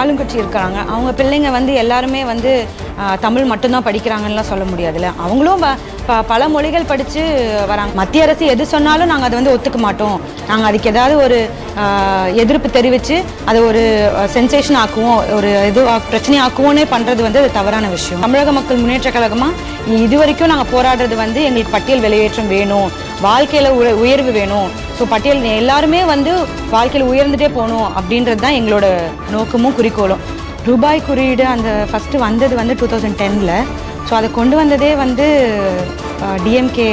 ஆளுங்கட்சி இருக்காங்க. அவங்க பிள்ளைங்க வந்து எல்லாருமே வந்து தமிழ் மட்டும்தான் படிக்கிறாங்கன்னுலாம் சொல்ல முடியாதுல்ல. அவங்களும் ப- பல மொழிகள் படித்து வராங்க. மத்திய அரசு எது சொன்னாலும் நாங்கள் அதை வந்து ஒத்துக்க மாட்டோம். நாங்கள் அதுக்கு ஏதாவது ஒரு எதிர்ப்பு தெரிவித்து அதை ஒரு சென்சேஷன் ஆக்குவோம். ஒரு இது பிரச்சனை ஆக்குவோன்னே பண்ணுறது வந்து அது தவறான விஷயம். தமிழக மக்கள் முன்னேற்ற கழகமாக இது வரைக்கும் நாங்கள் போராடுறது வந்து எங்களுக்கு பட்டியல் வெளியேற்றம் வேணும். வாழ்க்கையில் உயர்வு வேணும். ஸோ பட்டியல் எல்லாருமே வந்து வாழ்க்கையில் உயர்ந்துட்டே போகணும் அப்படின்றது தான் எங்களோட நோக்கமும் குறிக்கோளும். ரூபாய் குறியீடு அந்த ஃபஸ்ட்டு வந்தது வந்து டூ தௌசண்ட் டெனில் ஸோ அதை கொண்டு வந்ததே வந்து டிஎம்கே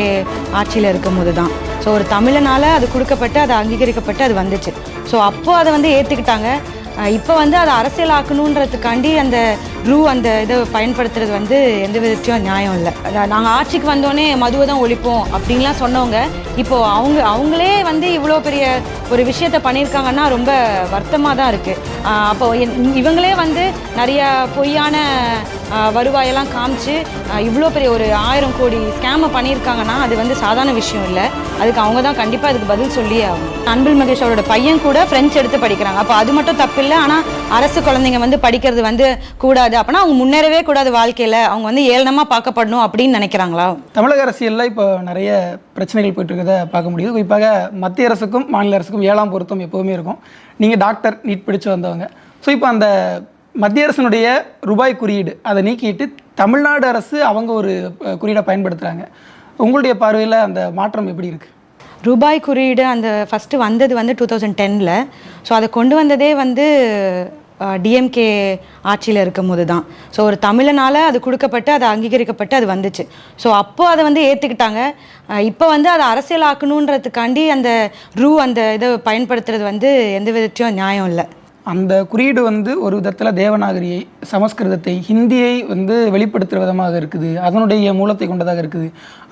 ஆட்சியில் இருக்கும் போது தான். ஸோ ஒரு தமிழனால் அது கொடுக்கப்பட்டு அது அங்கீகரிக்கப்பட்டு அது வந்துச்சு. ஸோ அப்போது அதை வந்து ஏற்றுக்கிட்டாங்க இப்போ வந்து அதை அரசியலாக்கணுன்றதுக்காண்டி அந்த ரூ அந்த இதை பயன்படுத்துறது வந்து எந்த விதத்தையும் நியாயம் இல்லை. நாங்கள் ஆட்சிக்கு வந்தோடனே மதுவை தான் ஒழிப்போம் அப்படின்லாம் சொன்னவங்க இப்போது அவங்க அவங்களே வந்து இவ்வளோ பெரிய ஒரு விஷயத்த பண்ணியிருக்காங்கன்னா ரொம்ப வருத்தமாக தான் இருக்குது அப்போ இவங்களே வந்து நிறைய பொய்யான வருவாயெல்லாம் காமிச்சு இவ்வளோ பெரிய ஒரு ஆயிரம் கோடி ஸ்கேமை பண்ணியிருக்காங்கன்னா அது வந்து சாதாரண விஷயம் இல்லை. அதுக்கு அவங்க தான் கண்டிப்பாக அதுக்கு பதில் சொல்லியே ஆகும் அன்பில் மகேஷ் அவரோட பையன் கூட ஃப்ரெஞ்ச் எடுத்து படிக்கிறாங்க. அப்போ அது மட்டும் தப்பு இல்லை. ஆனால் அரசு குழந்தைங்க வந்து படிக்கிறது வந்து கூடாது. அப்படின்னா அவங்க முன்னேறவே கூடாது வாழ்க்கையில். அவங்க வந்து ஏளனமாக பார்க்கப்படணும் அப்படின்னு நினைக்கிறாங்களா? தமிழக அரசியலில் இப்போ நிறைய பிரச்சனைகள் போயிட்டு இருக்கிறத பார்க்க முடியுது. குறிப்பாக மத்திய அரசுக்கும் மாநில அரசுக்கும் ஏழாம் பொருத்தம் எப்போவுமே இருக்கும். நீங்கள் டாக்டர் நீட் பிடிச்சு வந்தவங்க. ஸோ இப்போ அந்த மத்திய அரசினுடைய ரூபாய் குறியீடு அதை நீக்கிட்டு தமிழ்நாடு அரசு அவங்க ஒரு குறியீடை பயன்படுத்துகிறாங்க உங்களுடைய பார்வையில் அந்த மாற்றம் எப்படி இருக்குது ரூபாய் குறியீடு அந்த ஃபஸ்ட்டு வந்தது வந்து டூ தௌசண்ட் டெனில் ஸோ அதை கொண்டு வந்ததே வந்து டிஎம்கே ஆட்சியில் இருக்கும் போது தான். ஸோ ஒரு தமிழனால் அது கொடுக்கப்பட்டு அது அங்கீகரிக்கப்பட்டு அது வந்துச்சு. ஸோ அப்போ அதை வந்து ஏற்றுக்கிட்டாங்க இப்போ வந்து அதை அரசியலாக்கணுன்றதுக்காண்டி அந்த ரூ அந்த இதை பயன்படுத்துறது வந்து எந்த விதத்தையும் நியாயம் இல்லை. அந்த குறியீடு வந்து ஒரு விதத்தில் தேவநாகரியை சமஸ்கிருதத்தை ஹிந்தியை வந்து வெளிப்படுத்துகிற விதமாக இருக்குது. அதனுடைய மூலத்தை கொண்டதாக இருக்குது.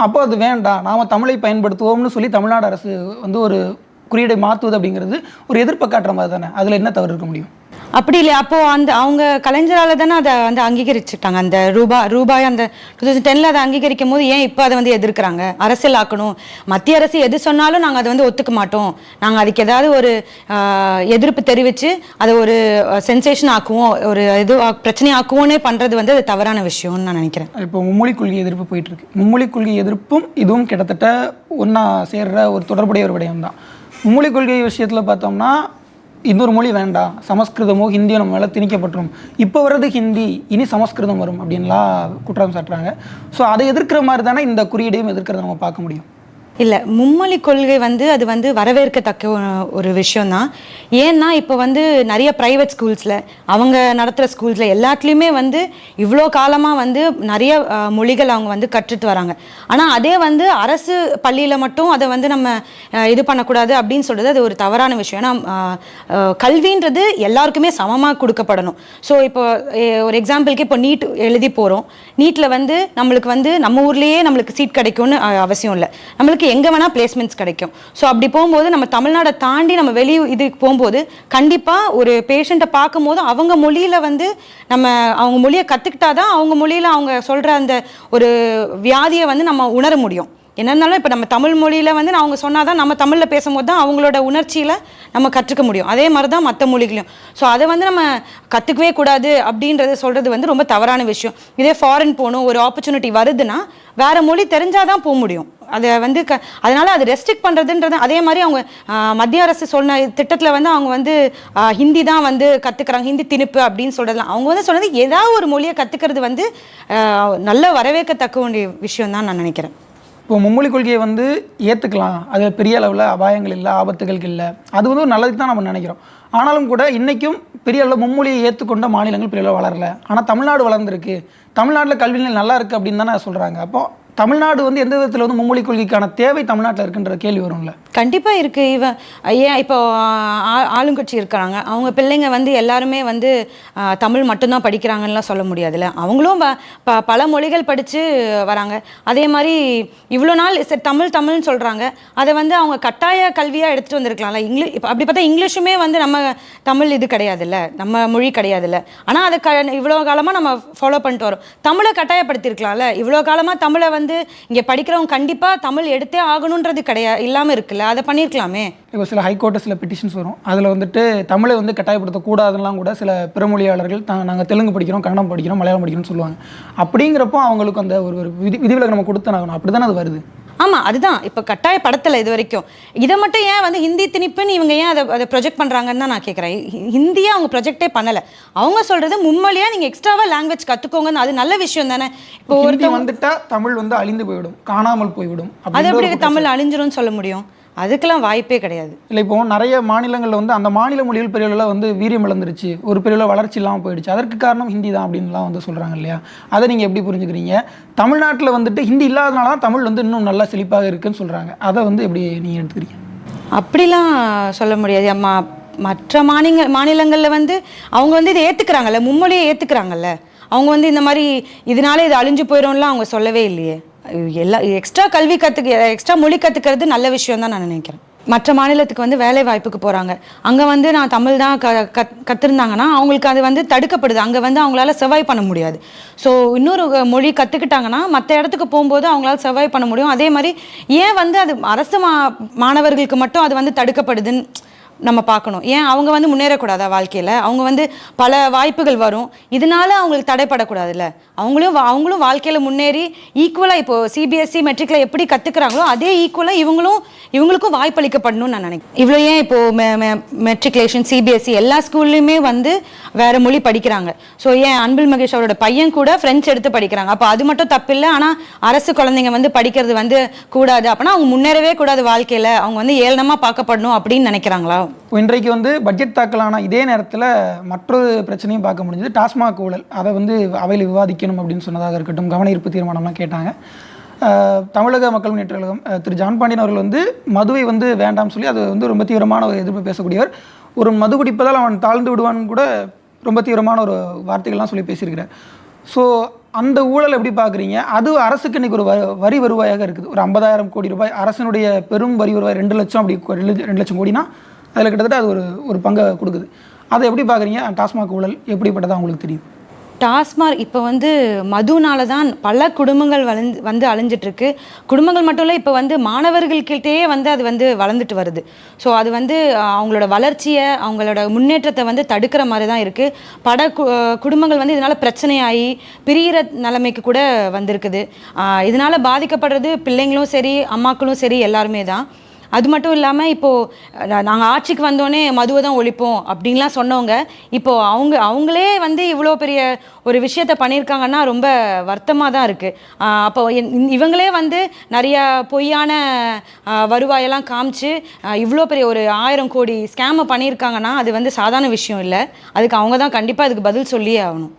அப்போ அது வேண்டாம். நாம் தமிழை பயன்படுத்துவோம்னு சொல்லி தமிழ்நாடு அரசு வந்து ஒரு குறியீடை மாற்றுவது அப்படிங்கிறது ஒரு எதிர்ப்பு காட்டுற மாதிரி தானே? அதில் என்ன தவறு இருக்க முடியும்? அப்படி இல்லை அப்போது அந்த அவங்க கலைஞரால் தானே அதை வந்து அங்கீகரிச்சுட்டாங்க. அந்த ரூபாய் ரூபாய் அந்த டூ தௌசண்ட் டெனில் அதை அங்கீகரிக்கும் போது ஏன் இப்போ அதை வந்து எதிர்க்கிறாங்க? அரசியல் ஆக்கணும். மத்திய அரசு எது சொன்னாலும் நாங்கள் அதை வந்து ஒத்துக்க மாட்டோம். நாங்கள் அதுக்கு ஏதாவது ஒரு எதிர்ப்பு தெரிவித்து அதை ஒரு சென்சேஷன் ஆக்குவோம். ஒரு இது பிரச்சனை ஆக்குவோன்னே பண்ணுறது வந்து அது தவறான விஷயம்னு நான் நினைக்கிறேன். இப்போ மும்மொழி கொள்கை எதிர்ப்பு போயிட்டு இருக்கு மும்மொழி கொள்கை எதிர்ப்பும் இதுவும் கிட்டத்தட்ட ஒன்றா சேர்ற ஒரு தொடர்புடைய ஒரு விடயம் தான் மும்மொழி கொள்கை விஷயத்தில் பார்த்தோம்னா இன்னொரு மொழி வேண்டாம் சமஸ்கிருதமோ ஹிந்தியோ நம்ம மேலே திணிக்கப்பட்டுரும். இப்போ வர்றது ஹிந்தி இனி சமஸ்கிருதம் வரும் அப்படின்லாம் குற்றம் சாட்டுறாங்க. ஸோ அதை எதிர்க்கிற மாதிரி தானே இந்த குறியீடையும் எதிர்க்கிறத நம்ம பார்க்க முடியும். இல்லை மும்மொழி கொள்கை வந்து அது வந்து வரவேற்கத்தக்க ஒரு விஷயம்தான் ஏன்னா இப்போ வந்து நிறைய ப்ரைவேட் ஸ்கூல்ஸில் அவங்க நடத்துகிற ஸ்கூல்ஸில் எல்லாத்துலேயுமே வந்து இவ்வளோ காலமாக வந்து நிறைய மொழிகள் அவங்க வந்து கற்றுட்டு வராங்க. ஆனால் அதே வந்து அரசு பள்ளியில் மட்டும் அதை வந்து நம்ம இது பண்ணக்கூடாது அப்படின்னு சொல்கிறது அது ஒரு தவறான விஷயம். ஏன்னா கல்வின்றது எல்லாருக்குமே சமமாக கொடுக்கப்படணும். ஸோ இப்போ ஒரு எக்ஸாம்பிளுக்கு இப்போ நீட் எழுதி போகிறோம் நீட்டில் வந்து நம்மளுக்கு வந்து நம்ம ஊர்லேயே நம்மளுக்கு சீட் கிடைக்கும்னு அவசியம் இல்லை. நம்மளுக்கு எங்கே வேணால் பிளேஸ்மெண்ட்ஸ் கிடைக்கும். ஸோ அப்படி போகும்போது நம்ம தமிழ்நாடை தாண்டி நம்ம வெளி இதுக்கு போகும்போது கண்டிப்பாக ஒரு பேஷண்ட்டை பார்க்கும்போது அவங்க மொழியில் வந்து நம்ம அவங்க மொழியை கற்றுக்கிட்டா தான் அவங்க மொழியில் அவங்க சொல்கிற அந்த ஒரு வியாதியை வந்து நம்ம உணர முடியும். என்ன இருந்தாலும் இப்போ நம்ம தமிழ் மொழியில் வந்து அவங்க சொன்னால் தான் நம்ம தமிழில் பேசும்போது தான் அவங்களோட உணர்ச்சியில் நம்ம கற்றுக்க முடியும். அதே மாதிரி தான் மற்ற மொழிகளையும். ஸோ அதை வந்து நம்ம கற்றுக்கவே கூடாது அப்படின்றத சொல்கிறது வந்து ரொம்ப தவறான விஷயம். இதே ஃபாரின் போகணும் ஒரு ஆப்பர்ச்சுனிட்டி வருதுன்னா வேறு மொழி தெரிஞ்சால் தான் போக முடியும். அதை வந்து க அதனால் அது ரெஸ்ட்ரிக்ட் பண்ணுறதுன்றது அதே மாதிரி அவங்க மத்திய அரசு சொன்ன திட்டத்தில் வந்து அவங்க வந்து ஹிந்தி தான் வந்து கற்றுக்குறாங்க ஹிந்தி திணிப்பு அப்படின்னு சொல்கிறதுலாம் அவங்க வந்து சொன்னது ஏதாவது ஒரு மொழியை கற்றுக்கிறது வந்து நல்ல வரவேற்கத்தக்க வேண்டிய விஷயம் தான் நான் நினைக்கிறேன். இப்போ மும்மொழி கொள்கையை வந்து ஏற்றுக்கலாம் அது பெரிய அளவில் அபாயங்கள் இல்லை ஆபத்துகள் இல்லை. அது வந்து ஒரு நல்லதுக்கு தான் நம்ம நினைக்கிறோம். ஆனாலும் கூட இன்றைக்கும் பெரிய அளவில் மும்மொழியை ஏற்றுக்கொண்ட மாநிலங்கள் பெரிய அளவு வளரல. ஆனால் தமிழ்நாடு வளர்ந்துருக்கு. தமிழ்நாட்டில் கல்வி நிலை நல்லா இருக்குது அப்படின்னு தானே சொல்கிறாங்க அப்போ தமிழ்நாடு வந்து எந்த விதத்தில் வந்து மும்மொழி கொள்கைக்கான தேவை தமிழ்நாட்டில் இருக்குன்ற கேள்வி வரும்ல? கண்டிப்பாக இருக்குது இவன் ஏன் இப்போ ஆ- ஆளுங்கட்சி இருக்கிறாங்க அவங்க பிள்ளைங்க வந்து எல்லாருமே வந்து தமிழ் மட்டும்தான் படிக்கிறாங்கன்னுலாம் சொல்ல முடியாதுல்ல. அவங்களும் ப பல மொழிகள் படித்து வராங்க. அதே மாதிரி இவ்வளோ நாள் சரி தமிழ் தமிழ்னு சொல்கிறாங்க அதை வந்து அவங்க கட்டாய கல்வியாக எடுத்துகிட்டு வந்திருக்கலாம்ல. இங்கிலீஷ் இப்போ அப்படி பார்த்தா இங்கிலீஷுமே வந்து நம்ம தமிழ் இது கிடையாதுல்ல. நம்ம மொழி கிடையாதுல்ல. ஆனால் அதை க இவ்வளோ காலமாக நம்ம ஃபாலோ பண்ணிட்டு வரோம். தமிழை கட்டாயப்படுத்தியிருக்கலாம்ல. இவ்வளோ காலமாக தமிழை வந்து வந்து இங்கே படிக்கிறவங்க கண்டிப்பாக தமிழ் எடுத்தே ஆகணுன்றது கிடையாது இல்லாமல் இருக்குல்ல? அதை பண்ணியிருக்கலாமே இப்போ சில ஹைகோர்ட்டு சில பெட்டிஷன்ஸ் வரும். அதில் வந்துட்டு தமிழை வந்து கட்டாயப்படுத்தக்கூடாதுலாம் கூட சில பிறமொழியாளர்கள் தான் நாங்கள் தெலுங்கு படிக்கிறோம் கன்னடம் படிக்கிறோம் மலையாளம் படிக்கிறோம்னு சொல்லுவாங்க. அப்படிங்கிறப்போ அவங்களுக்கு அந்த ஒரு ஒரு விதி விதிவிலக்கு நம்ம கொடுத்தனாகணும். அப்படி தானே அது வருது? ஆமாம் அதுதான். இப்போ கட்டாயப்படுத்தலை இது வரைக்கும். இதை மட்டும் ஏன் வந்து ஹிந்தி திணிப்புன்னு இவங்க ஏன் அதை அதை ப்ரொஜெக்ட் பண்ணுறாங்கன்னு தான் நான் கேட்குறேன் ஹிந்தியை அவங்க ப்ரொஜெக்டே பண்ணலை. அவங்க சொல்கிறது மும்மொழியாக நீங்கள் எக்ஸ்ட்ராவாக லாங்குவேஜ் கற்றுக்கோங்கன்னு அது நல்ல விஷயம் தானே. இப்போ ஒருத்தவங்க வந்துட்டா தமிழ் வந்து அழிந்து போய்விடும் காணாமல் போய்விடும் அது எப்படி தமிழ் அழிஞ்சிரும்னு சொல்ல முடியும்? அதுக்கெல்லாம் வாய்ப்பே கிடையாது. இல்லை இப்போ நிறைய மாநிலங்களில் வந்து அந்த மாநில மொழிகள் பெரிய அளவில் வந்து வீரியம் இழந்துருச்சு. ஒரு பெரிய அளவு வளர்ச்சி இல்லாமல் போயிடுச்சு. அதற்கு காரணம் ஹிந்தி தான் அப்படின்லாம் வந்து சொல்கிறாங்க இல்லையா? அதை நீங்கள் எப்படி புரிஞ்சுக்கிறீங்க? தமிழ்நாட்டில் வந்துட்டு ஹிந்தி இல்லாதனால தான் தமிழ் வந்து இன்னும் நல்லா செழிப்பாக இருக்குன்னு சொல்கிறாங்க அதை வந்து எப்படி நீங்கள் எடுத்துக்கிறீங்க? அப்படிலாம் சொல்ல முடியாது. அம்மா மற்ற மாநில மாநிலங்களில் வந்து அவங்க வந்து இதை ஏற்றுக்கிறாங்கல்ல மும்மொழியை ஏற்றுக்கிறாங்கல்ல அவங்க வந்து இந்த மாதிரி இதனால இது அழிஞ்சு போயிடும்லாம் அவங்க சொல்லவே இல்லையே. எல்லா எக்ஸ்ட்ரா கல்வி கற்றுக்க எக்ஸ்ட்ரா மொழி கற்றுக்கிறது நல்ல விஷயம் தான் நான் நினைக்கிறேன். மற்ற மாநிலத்துக்கு வந்து வேலை வாய்ப்புக்கு போகிறாங்க அங்கே வந்து நான் தமிழ் தான் க கத் கற்றுருந்தாங்கன்னா அவங்களுக்கு அது வந்து தடுக்கப்படுது. அங்கே வந்து அவங்களால சர்வை பண்ண முடியாது. ஸோ இன்னொரு மொழி கற்றுக்கிட்டாங்கன்னா மற்ற இடத்துக்கு போகும்போது அவங்களால சர்வை பண்ண முடியும். அதே மாதிரி ஏன் வந்து அது அரசு மா மாணவர்களுக்கு மட்டும் அது வந்து தடுக்கப்படுதுன்னு நம்ம பார்க்கணும். ஏன்? அவங்க வந்து முன்னேறக்கூடாதா வாழ்க்கையில்? அவங்க வந்து பல வாய்ப்புகள் வரும். இதனால அவங்களுக்கு தடைப்படக்கூடாதுல்ல? அவங்களும் அவங்களும் வாழ்க்கையில் முன்னேறி ஈக்குவலாக இப்போ சிபிஎஸ்சி மெட்ரிக்கில் எப்படி கற்றுக்குறாங்களோ அதே ஈக்குவலாக இவங்களும் இவங்களுக்கும் வாய்ப்பளிக்கப்படணும்னு நான் நினைக்கிறேன். இவ்வளோ ஏன் இப்போது மெட்ரிகுலேஷன் சிபிஎஸ்சி எல்லா ஸ்கூல்லையுமே வந்து வேற மொழி படிக்கிறாங்க. ஸோ ஏன்? அன்பில் மகேஷ் அவரோட பையன் கூட ஃப்ரெஞ்ச் எடுத்து படிக்கிறாங்க. அப்போ அது மட்டும் தப்பில்லை ஆனால் அரசு குழந்தைங்க வந்து படிக்கிறது வந்து கூடாது. அப்படின்னா அவங்க முன்னேறவே கூடாது வாழ்க்கையில். அவங்க வந்து ஏளனமாக பார்க்கப்படணும் அப்படின்னு நினைக்கிறாங்களா? இன்றைக்கு வந்து பட்ஜெட் தாக்கலான இதே நேரத்தில் மற்றொரு பிரச்சனையும் பார்க்க முடிஞ்சது. டாஸ்மாக் ஊழல். அதை வந்து அவையில் விவாதிக்கணும் அப்படின்னு சொன்னதாக இருக்கட்டும் கவன ஈர்ப்பு தீர்மானம்லாம் கேட்டாங்க. தமிழக மக்கள் முன்னேற்ற கழகம் திரு ஜான் பாண்டியன் அவர்கள் வந்து மதுவை வந்து வேண்டாம்னு சொல்லி அது வந்து ரொம்ப தீவிரமான ஒரு எதிர்ப்பு பேசக்கூடியவர். ஒரு மது குடிப்பதால் அவன் தாழ்ந்து விடுவான்னு கூட ரொம்ப தீவிரமான ஒரு வார்த்தைகள்லாம் சொல்லி பேசியிருக்கிறார். ஸோ அந்த ஊழல் எப்படி பார்க்குறீங்க? அது அரசுக்கு இன்றைக்கி ஒரு வரி வருவாயாக இருக்குது. ஒரு ஐம்பதாயிரம் கோடி ரூபாய் அரசனுடைய பெரும் வரி வருவாய் ரெண்டு லட்சம் அப்படி ரெண்டு ரெண்டு லட்சம் கோடினா அதில் கிட்டத்தட்ட அது ஒரு ஒரு பங்கை கொடுக்குது. அதை எப்படி பார்க்குறீங்க டாஸ்மாக் ஊழல் எப்படிப்பட்டதா உங்களுக்கு தெரியும் டாஸ்மாக் இப்போ வந்து மதுனால தான் பல குடும்பங்கள் வளர்ந்து வந்து அழிஞ்சிட்ருக்கு. குடும்பங்கள் மட்டும் இல்லை இப்போ வந்து மாணவர்கள்கிட்டயே வந்து அது வந்து வளர்ந்துட்டு வருது. ஸோ அது வந்து அவங்களோட வளர்ச்சியை அவங்களோட முன்னேற்றத்தை வந்து தடுக்கிற மாதிரி தான் இருக்குது பட கு குடும்பங்கள் வந்து இதனால் பிரச்சனையாகி பிரியிற நிலைமைக்கு கூட வந்திருக்குது. இதனால் பாதிக்கப்படுறது பிள்ளைங்களும் சரி அம்மாக்களும் சரி எல்லாருமே தான் அது மட்டும் இல்லாமல் இப்போது நாங்கள் ஆட்சிக்கு வந்தோடனே மதுவை தான் ஒழிப்போம் அப்படின்லாம் சொன்னவங்க இப்போது அவங்க அவங்களே வந்து இவ்வளோ பெரிய ஒரு விஷயத்த பண்ணியிருக்காங்கன்னா ரொம்ப வருத்தமாக தான் இருக்குது அப்போ இந்- இவங்களே வந்து நிறையா பொய்யான வருவாயெல்லாம் காமிச்சு இவ்வளோ பெரிய ஒரு ஆயிரம் கோடி ஸ்கேமை பண்ணியிருக்காங்கன்னா அது வந்து சாதாரண விஷயம் இல்லை. அதுக்கு அவங்க தான் கண்டிப்பாக அதுக்கு பதில் சொல்லியே ஆகணும்.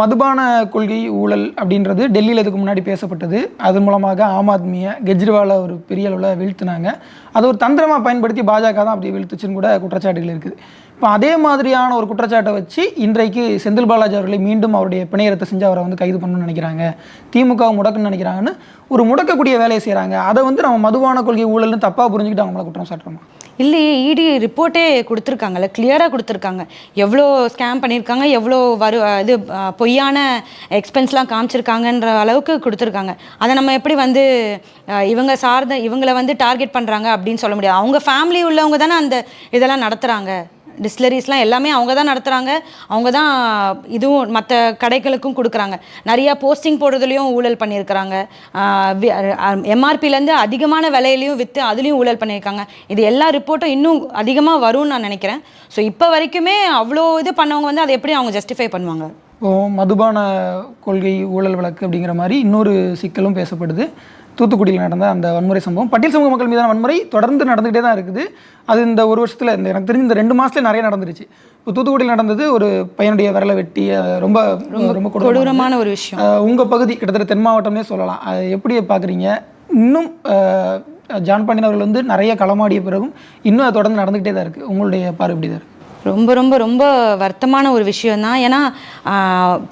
மதுபான கொள்கை ஊழல் அப்படின்றது டெல்லியில் இதுக்கு முன்னாடி பேசப்பட்டது. அது மூலமாக ஆம் ஆத்மியை கெஜ்ரிவாலை ஒரு பெரிய அளவில் வீழ்த்தினாங்க. அது ஒரு தந்திரமாக பயன்படுத்தி பாஜக தான் அப்படி வீழ்த்துச்சுன்னு கூட குற்றச்சாட்டுகள் இருக்குது. இப்போ அதே மாதிரியான ஒரு குற்றச்சாட்டை வச்சு இன்றைக்கு செந்தில் பாலாஜி அவர்களை மீண்டும் அவருடைய பிணையரத்தை செஞ்சு அவரை வந்து கைது பண்ணணும்னு நினைக்கிறாங்க. திமுக முடக்குன்னு நினைக்கிறாங்கன்னு ஒரு முடக்கக்கூடிய வேலையை செய்கிறாங்க அதை வந்து நம்ம மதுவான கொள்கை ஊழல்னு தப்பாக புரிஞ்சுக்கிட்டு அவங்கள குற்றம் சாட்டுறோமா? இல்லையே இடி ரிப்போர்ட்டே கொடுத்துருக்காங்கல்ல கிளியராக கொடுத்துருக்காங்க. எவ்வளோ ஸ்கேம் பண்ணியிருக்காங்க எவ்வளோ வரு இது பொய்யான எக்ஸ்பென்ஸ்லாம் காமிச்சிருக்காங்கன்ற அளவுக்கு கொடுத்துருக்காங்க. அதை நம்ம எப்படி வந்து இவங்க சார்ந்த இவங்களை வந்து டார்கெட் பண்ணுறாங்க அப்படின்னு சொல்ல முடியாது. அவங்க ஃபேமிலி உள்ளவங்க தானே அந்த இதெல்லாம் நடத்துகிறாங்க டிஸ்லரிஸ்லாம் எல்லாமே அவங்க தான் நடத்துகிறாங்க அவங்க தான் இதுவும் மற்ற கடைகளுக்கும் கொடுக்குறாங்க. நிறையா போஸ்டிங் போடுறதுலையும் ஊழல் பண்ணியிருக்கிறாங்க. எம்ஆர்பிலேருந்து அதிகமான விலையிலையும் விற்று அதுலேயும் ஊழல் பண்ணியிருக்காங்க. இது எல்லா ரிப்போர்ட்டும் இன்னும் அதிகமாக வரும்னு நான் நினைக்கிறேன். ஸோ இப்போ வரைக்குமே அவ்வளோ இது பண்ணவங்க வந்து அதை எப்படி அவங்க ஜஸ்டிஃபை பண்ணுவாங்க? இப்போ மதுபான கொள்கை ஊழல் வழக்கு அப்படிங்கிற மாதிரி இன்னொரு சிக்கலும் பேசப்படுது. தூத்துக்குடியில் நடந்த அந்த வன்முறை சம்பவம். பட்டியல் சமூக மக்கள் மீதான வன்முறை தொடர்ந்து நடந்துகிட்டே தான் இருக்குது. அது இந்த ஒரு வருஷத்தில் இந்த எனக்கு தெரிஞ்ச இந்த ரெண்டு மாதத்துல நிறைய நடந்துருச்சு. இப்போ தூத்துக்குடியில் நடந்தது ஒரு பையனுடைய விரலை வெட்டி ரொம்ப ரொம்ப கொடூரமான ஒரு விஷயம். அஹ், உங்க பகுதி கிட்டத்தட்ட தென் மாவட்டம்னே சொல்லலாம். அது எப்படி பார்க்குறீங்க இன்னும் ஜான் பாண்டியன் அவர்கள் வந்து நிறைய களமாடிய பிறகும் இன்னும் அது தொடர்ந்து நடந்துகிட்டே தான் இருக்குது உங்களுடைய பார்வை தான் இருக்குது ரொம்ப ரொம்ப ரொம்ப வருத்தமான ஒரு விஷயம் தான். ஏன்னா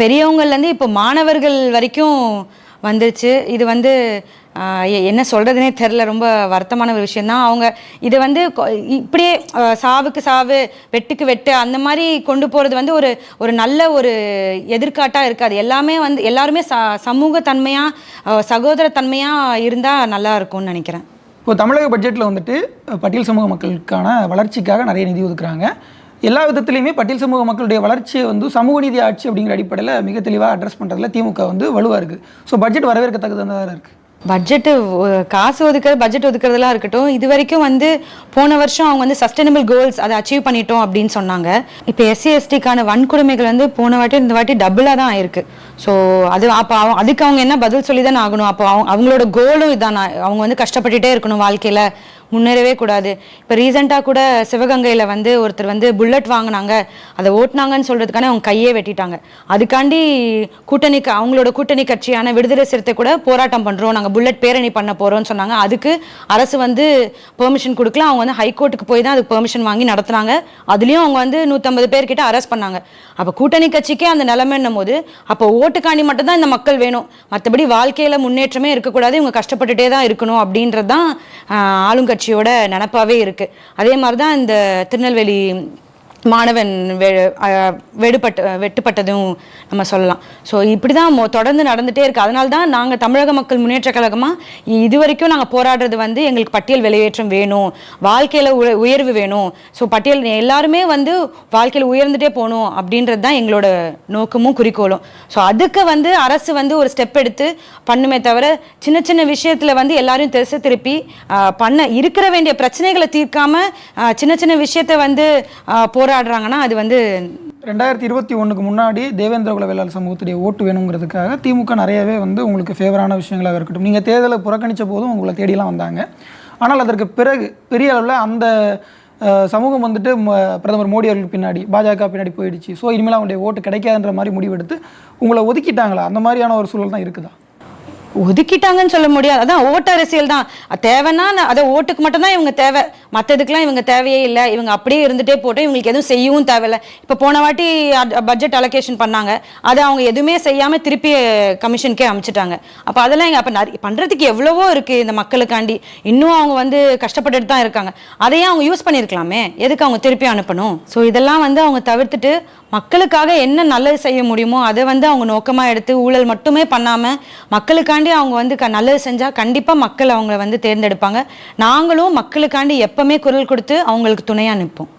பெரியவங்கள்லேருந்து இப்போ மாணவர்கள் வரைக்கும் வந்துருச்சு. இது வந்து என்ன சொல்கிறதுனே தெரில ரொம்ப வருத்தமான ஒரு விஷயந்தான் அவங்க இதை வந்து கொ- இப்படியே சாவுக்கு சாவு வெட்டுக்கு வெட்டு அந்த மாதிரி கொண்டு போகிறது வந்து ஒரு ஒரு நல்ல ஒரு எதிர்காட்டாக இருக்காது. எல்லாமே வந்து எல்லாருமே ச சமூகத்தன்மையாக சகோதரத்தன்மையாக இருந்தால் நல்லா இருக்கும்னு நினைக்கிறேன். இப்போ தமிழக பட்ஜெட்டில் வந்துட்டு பட்டியல் சமூக மக்களுக்கான வளர்ச்சிக்காக நிறைய நிதி ஒதுக்குறாங்க. எல்லா விதத்துலையுமே பட்டியல் சமூக மக்களுடைய வளர்ச்சியை வந்து சமூக நீதி ஆட்சி அப்படிங்கிற அடிப்படையில் மிக தெளிவாக அட்ரஸ் பண்ணுறதுல திமுக வந்து வலுவாக இருக்குது ஸோ பட்ஜெட் வரவேற்கத்தக்கதாக இருக்குது பட்ஜெட்டு காசு ஒதுக்கிறது பட்ஜெட் ஒதுக்கிறதுலாம் இருக்கட்டும் இது வரைக்கும் வந்து போன வருஷம் அவங்க வந்து சஸ்டைனபிள் கோல்ஸ் அதை அச்சீவ் பண்ணிட்டோம் அப்படின்னு சொன்னாங்க. இப்போ எஸ்சி எஸ்டிக்கான வன்கொடுமைகள் வந்து போன வாட்டி இந்த வாட்டி டபுளாக தான் ஆயிருக்கு. ஸோ அது அப்போ அவங்க அதுக்கு அவங்க என்ன பதில் சொல்லி தானே ஆகணும்? அப்போ அவங்க அவங்களோட கோலும் இதான். அவங்க வந்து கஷ்டப்பட்டுட்டே இருக்கணும் வாழ்க்கையில். முன்னேறவே கூடாது. இப்போ ரீசெண்டாக கூட சிவகங்கையில் வந்து ஒருத்தர் வந்து புல்லட் வாங்கினாங்க. அதை ஓட்டுனாங்கன்னு சொல்கிறதுக்கான அவங்க கையே வெட்டிட்டாங்க. அதுக்காண்டி கூட்டணி க- அவங்களோட கூட்டணி கட்சியான விடுதலை சிறுத்தை கூட போராட்டம் பண்ணுறோம் நாங்கள் புல்லட் பேரணி பண்ண போகிறோம்னு சொன்னாங்க. அதுக்கு அரசு வந்து பெர்மிஷன் கொடுக்கல. அவங்க வந்து ஹைகோர்ட்டுக்கு போய் தான் அதுக்கு பெர்மிஷன் வாங்கி நடத்துனாங்க. அதுலேயும் அவங்க வந்து நூற்றம்பது பேர்கிட்ட அரெஸ்ட் பண்ணாங்க. அப்போ கூட்டணி கட்சிக்கே அந்த நிலைமைன்னும் போது அப்போ ஓட்டுக்காண்டி மட்டும் தான் இந்த மக்கள் வேணும். மற்றபடி வாழ்க்கையில் முன்னேற்றமே இருக்கக்கூடாது. இவங்க கஷ்டப்பட்டுட்டே தான் இருக்கணும் அப்படின்றது தான் ஆளுங்க கட்சியோட நினப்பாவே இருக்குது அதே மாதிரி தான் இந்த திருநெல்வேலி மாணவன் வெ வெடுபட்டு வெட்டுப்பட்டதும் நம்ம சொல்லலாம். ஸோ இப்படி தான் தொடர்ந்து நடந்துகிட்டே இருக்குது அதனால தான் நாங்கள் தமிழக மக்கள் முன்னேற்ற கழகமாக இது வரைக்கும் நாங்கள் போராடுறது வந்து எங்களுக்கு பட்டியல் வெளியேற்றம் வேணும். வாழ்க்கையில் உயர்வு வேணும். ஸோ பட்டியல் எல்லாருமே வந்து வாழ்க்கையில் உயர்ந்துட்டே போகணும் அப்படின்றது தான் எங்களோட நோக்கமும் குறிக்கோளும். ஸோ அதுக்கு வந்து அரசு வந்து ஒரு ஸ்டெப் எடுத்து பண்ணுமே தவிர சின்ன சின்ன விஷயத்தில் வந்து எல்லாரையும் திசை திருப்பி பண்ண இருக்கிற வேண்டிய பிரச்சனைகளை தீர்க்காம சின்ன சின்ன விஷயத்தை வந்து ஆஹ், போராடுறாங்கன்னா அது வந்து ரெண்டாயிரத்தி இருபத்தி ஒன்றுக்கு முன்னாடி தேவேந்திர குல வேளாளர் சமூகத்துடைய ஓட்டு வேணுங்கிறதுக்காக திமுக நிறையவே வந்து உங்களுக்கு ஃபேவரான விஷயங்களாக இருக்கட்டும். நீங்கள் தேர்தலை புறக்கணித்த போதும் உங்களை தேடிலாம் வந்தாங்க. ஆனால் அதற்கு பிறகு பெரிய அளவில் அந்த சமூகம் வந்துட்டு ம- பிரதமர் மோடி அவர்களுக்கு பின்னாடி பாஜக பின்னாடி போயிடுச்சு. ஸோ இனிமேல் அவங்களுடைய ஓட்டு கிடைக்காதுன்ற மாதிரி முடிவெடுத்து உங்களை ஒதுக்கிட்டாங்களா? அந்த மாதிரியான ஒரு சூழல் தான் இருக்குதா? ஒதுக்கிட்டாங்கன்னு சொல்ல முடியாது. அதான் ஓட்டு அரசியல் தான். தேவைன்னா அதை ஓட்டுக்கு மட்டும்தான் இவங்க தேவை. மற்றதுக்கெலாம் இவங்க தேவையே இல்லை. இவங்க அப்படியே இருந்துட்டே போட்டோம் இவங்களுக்கு எதுவும் செய்யவும் தேவையில்லை. இப்போ போன வாட்டி பட்ஜெட் அலோகேஷன் பண்ணாங்க. அதை அவங்க எதுவுமே செய்யாமல் திருப்பி கமிஷனுக்கே அமைச்சிட்டாங்க. அப்போ அதெல்லாம் இங்கே அப்போ நிறைய பண்ணுறதுக்கு எவ்வளவோ இருக்குது இந்த மக்களுக்காண்டி. இன்னும் அவங்க வந்து கஷ்டப்பட்டுட்டு தான் இருக்காங்க. அதையே அவங்க யூஸ் பண்ணியிருக்கலாமே. எதுக்கு அவங்க திருப்பி அனுப்பணும்? ஸோ இதெல்லாம் வந்து அவங்க தவிர்த்துட்டு மக்களுக்காக என்ன நல்லது செய்ய முடியுமோ அதை வந்து அவங்க நோக்கமாக எடுத்து ஊழல் மட்டுமே பண்ணாமல் மக்களுக்காண்டி மக்களுக்காண்டி அவங்க வந்து க நல்லது செஞ்சால் கண்டிப்பாக மக்கள் அவங்கள வந்து தேர்ந்தெடுப்பாங்க. நாங்களும் மக்களுக்காண்டி எப்பவுமே குரல் கொடுத்து அவங்களுக்கு துணையாக நிற்போம்.